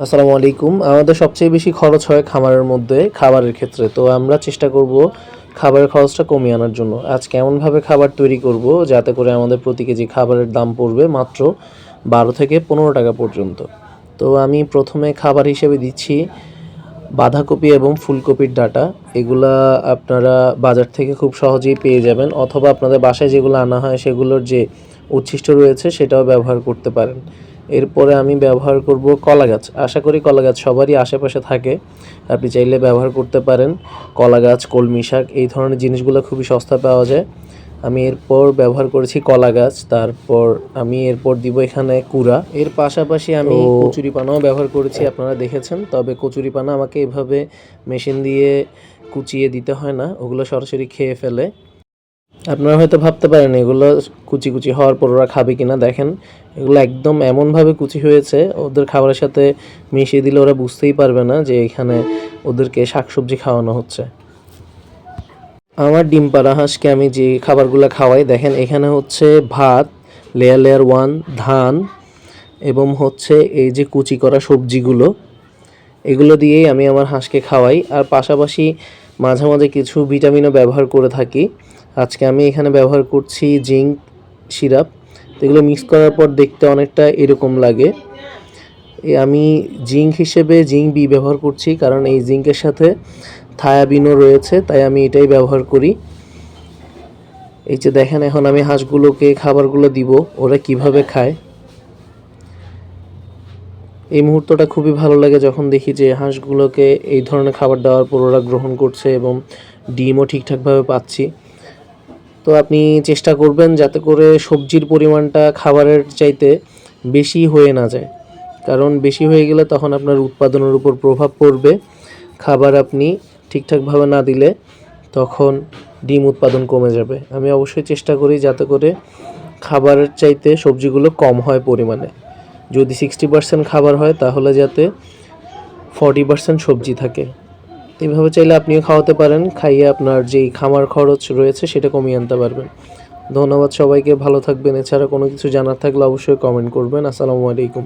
আসসালামু আলাইকুম। আমাদের সবচেয়ে বেশি খরচ হয় খামারের মধ্যে খাবারের ক্ষেত্রে। তো আমরা চেষ্টা করব খাবারের খরচটা কমিয়ে আনার জন্য। আজ কেমনভাবে খাবার তৈরি করব, যাতে করে আমাদের প্রতি কেজি খাবারের দাম পড়বে মাত্র বারো থেকে পনেরো টাকা পর্যন্ত। তো আমি প্রথমে খাবার হিসেবে দিচ্ছি বাঁধাকপি এবং ফুলকপির ডাটা। এগুলা আপনারা বাজার থেকে খুব সহজেই পেয়ে যাবেন, অথবা আপনাদের বাসায় যেগুলো আনা হয় সেগুলোর যে উচ্ছিষ্ট রয়েছে সেটাও ব্যবহার করতে পারেন। এরপরে আমি ব্যবহার করব কলা গাছ আশা করি কলা গাছ সবারই আশেপাশে থাকে। আপনি চাইলে ব্যবহার করতে পারেন। কলা গাছ কলমি শাক এই ধরনের জিনিসগুলো খুবই সস্তা পাওয়া যায়। আমি এরপর ব্যবহার করেছি কলা গাছ তারপর আমি এরপর দিব এখানে কুড়া। এর পাশাপাশি আমি কচুরি পানাও ব্যবহার করেছি আপনারা দেখেছেন। তবে কচুরি পানা আমাকে এভাবে মেশিন দিয়ে কুচিয়ে দিতে হয় না। ওগুলো সরাসরি খেয়ে ফেলে। আপনারা হয়তো ভাবতে পারেন, এগুলো কুচি কুচি হওয়ার পর ওরা খাবে কিনা। দেখেন, এগুলো একদম এমনভাবে কুচি হয়েছে, ওদের খাবারের সাথে মিশিয়ে দিলে ওরা বুঝতেই পারবে না যে এখানে ওদেরকে শাকসবজি খাওয়ানো হচ্ছে। আমার ডিম পাড়া হাঁসকে আমি যে খাবারগুলো খাওয়াই, দেখেন, এখানে হচ্ছে ভাত লেয়ার লেয়ার ওয়ান ধান এবং হচ্ছে এই যে কুচি করা সবজিগুলো, এগুলো দিয়েই আমি আমার হাঁসকে খাওয়াই। আর পাশাপাশি মাঝে মাঝে কিছু ভিটামিনও ব্যবহার করে থাকি। আজকে আমি এখানে ব্যবহার করছি জিঙ্ক সিরাপ। তো এগুলো মিক্স করার পর দেখতে অনেকটা এরকম লাগে। আমি জিঙ্ক হিসেবে জিঙ্ক বি ব্যবহার করছি, কারণ এই জিঙ্কের সাথে থায়াবিনও রয়েছে, তাই আমি এটাই ব্যবহার করি। এই যে দেখেন, এখন আমি হাঁসগুলোকে, খাবারগুলো দিব, ওরা কীভাবে খায়। এই মুহূর্তটা খুবই ভালো লাগে যখন দেখি যে হাঁসগুলোকে এই ধরনের খাবার দেওয়ার পর ওরা গ্রহণ করছে এবং ডিমও ঠিকঠাকভাবে পাচ্ছি। তো আপনি চেষ্টা করবেন যাতে করে সবজির পরিমাণটা খাবারের চাইতে বেশি হয়ে না যায়। কারণ বেশি হয়ে গেলে তখন আপনার উৎপাদনের উপর প্রভাব পড়বে। খাবার আপনি ঠিকঠাকভাবে না দিলে তখন ডিম উৎপাদন কমে যাবে। আমি অবশ্যই চেষ্টা করি যাতে করে খাবারের চাইতে সবজিগুলো কম হয় পরিমাণে। যদি সিক্সটি পার্সেন্ট খাবার হয় তাহলে যাতে ফর্টি পার্সেন্ট সবজি থাকে। এইভাবে চাইলে আপনিও খাওয়াতে পারেন, খাইয়ে আপনার যেই খামার খরচ রয়েছে সেটা কমিয়ে আনতে পারবেন। ধন্যবাদ সবাইকে, ভালো থাকবেন। এছাড়া কোনো কিছু জানার থাকলে অবশ্যই কমেন্ট করবেন। আসসালামু আলাইকুম।